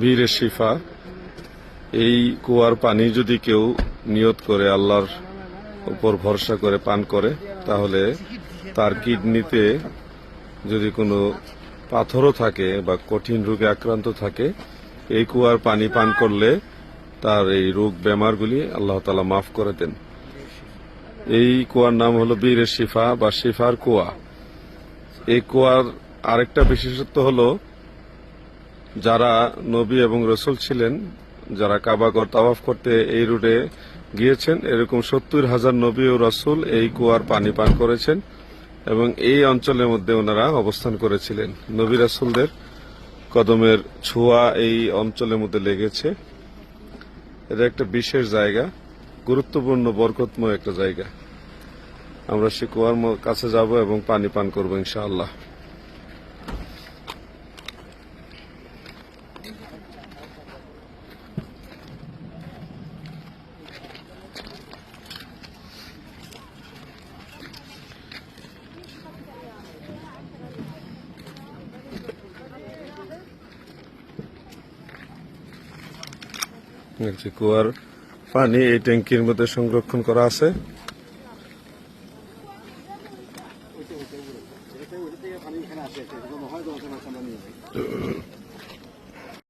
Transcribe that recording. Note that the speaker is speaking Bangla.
বীরের শিফা, এই কুয়ার পানি যদি কেউ নিয়ত করে, আল্লাহর উপর ভরসা করে, পান করে, তাহলে তার কিডনিতে যদি কোনো পাথরও থাকে বা কঠিন রোগে আক্রান্ত থাকে, এই কুয়ার পানি পান করলে তার এই রোগ বেমারগুলি আল্লাহ তালা মাফ করে দেন। এই কুয়ার নাম হলো বীরের শিফা বা শিফার কুয়া। এই কুয়ার আরেকটা বিশেষত্ব হলো যারা নবী এবং রসুল ছিলেন, যারা কাবাগর তাওয়াফ করতে এই রুটে গিয়েছেন, এরকম সত্তর হাজার নবী ও রসুল এই কুয়ার পানি পান করেছেন এবং এই অঞ্চলের মধ্যে ওনারা অবস্থান করেছিলেন। নবী রাসুলদের কদমের ছোঁয়া এই অঞ্চলের মধ্যে লেগেছে। এটা একটা বিশেষ জায়গা, গুরুত্বপূর্ণ, বরকতময় একটা জায়গা। আমরা সে কুয়ার কাছে যাব এবং পানি পান করব, ইনশাআল্লাহ। যে কুয়ার পানি এই ট্যাঙ্কির মধ্যে সংরক্ষণ করা আছে পানি এখানে আসে